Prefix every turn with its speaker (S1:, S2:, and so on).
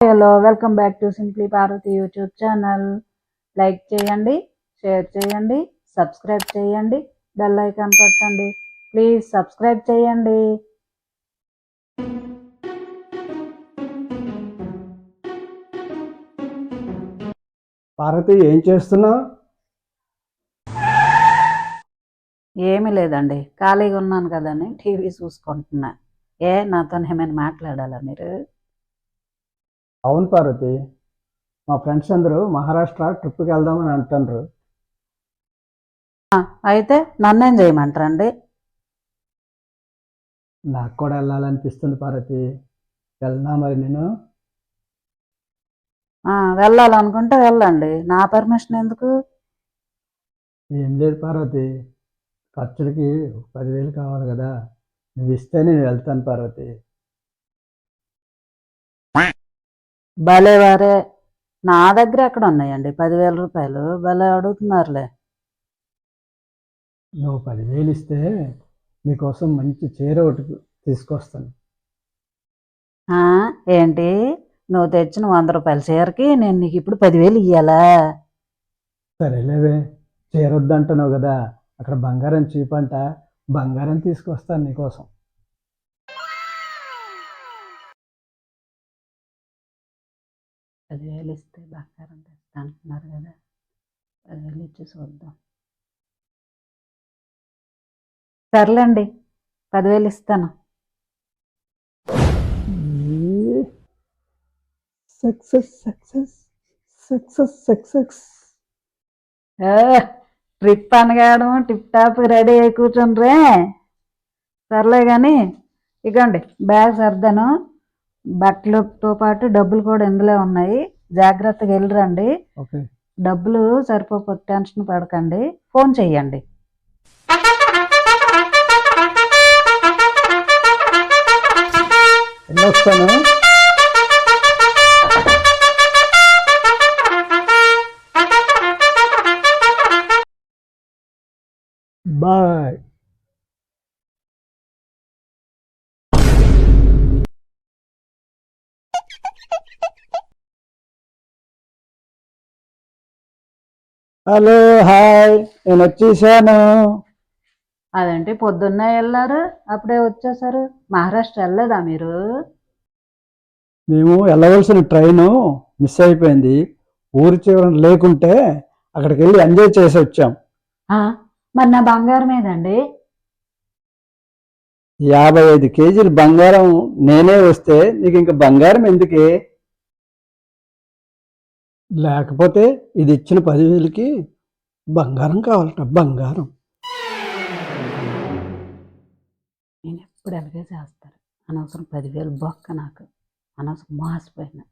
S1: Hello welcome back to simply Parvathi YouTube channel. Like చేయండి share చేయండి subscribe చేయండి bell icon కొట్టండి. Please subscribe చేయండి.
S2: పార్వతి ఏం చేస్తున్నావు?
S1: ఏమీ లేదండి. ఖాళీగా ఉన్నాను కదని టీవీ చూసుకుంటున్నా. ఏ నాతో ఏమైనా మాట్లాడాలా మీరు?
S2: అవును పార్వతి. మా ఫ్రెండ్స్ అందరూ మహారాష్ట్ర ట్రిప్కి వెళ్దామని అంటున్నారు.
S1: అయితే నన్నేం చేయమంటారండి?
S2: నాకు కూడా వెళ్ళాలనిపిస్తుంది పార్వతి. వెళ్దా మరి నేను?
S1: వెళ్ళాలనుకుంటే వెళ్ళండి. నా పర్మిషన్ ఎందుకు?
S2: ఏం లేదు పార్వతి. ఖర్చులకి పదివేలు కావాలి కదా. నువ్వు ఇస్తే నేను వెళ్తాను పార్వతి.
S1: భలేవారే నా దగ్గర ఎక్కడ ఉన్నాయండి? పదివేల రూపాయలు? భలే అడుగుతున్నారులే.
S2: నువ్వు పదివేలు ఇస్తే నీకోసం మంచి చీర ఒకటి తీసుకొస్తాను.
S1: ఆ, ఏంటి? నువ్వు తెచ్చిన వంద రూపాయల చీరకి నేను నీకు ఇప్పుడు పదివేలు ఇయ్యాలా?
S2: సరేలేవే చీర వద్దంటున్నావు కదా. అక్కడ బంగారం చీపంట బంగారం తీసుకొస్తాను నీకోసం.
S1: పదివేలు ఇస్తే బంగారం తెస్తా అంటున్నారు కదా పదివేలు ఇచ్చి చూద్దాం. సర్లేండి పదివేలు ఇస్తాను.
S2: Success success success success.
S1: Trip అనగాడం tip top ready అయి కూర్చుండ్రే. సర్లే కానీ ఇగోండి బ్యాగ్ సర్దాను. బట్టలతో పాటు డబ్బులు కూడా ఇందులో ఉన్నాయి. జాగ్రత్తగా వెళ్ళిరండి.
S2: ఓకే.
S1: డబ్బులు సరిపోతే టెన్షన్ పడకండి. ఫోన్ చెయ్యండి.
S2: వెళ్ళొస్తాను బాయ్. Hello hi. నేను వచ్చేసాను.
S1: అదేంటి పొద్దున్నే వెళ్ళారు అప్పుడే వచ్చేసారు. మహారాష్ట్ర వెళ్ళలేదా మీరు?
S2: మేము వెళ్ళవలసిన ట్రైను మిస్ అయిపోయింది. ఊరి చివరన లేకుంటే అక్కడికి వెళ్ళి ఎంజాయ్ చేసి వచ్చాం.
S1: మరి నా బంగారం ఏదండి?
S2: యాభై ఐదు కేజీలు బంగారం నేనే వస్తే నీకు ఇంకా బంగారం ఎందుకే? లేకపోతే ఇది ఇచ్చిన పదివేలకి బంగారం కావాలట బంగారం.
S1: నేను ఎప్పుడు అలాగే చేస్తారు అనవసరం పదివేలు బొక్క నాకు. అనవసరం మోసపోయినా.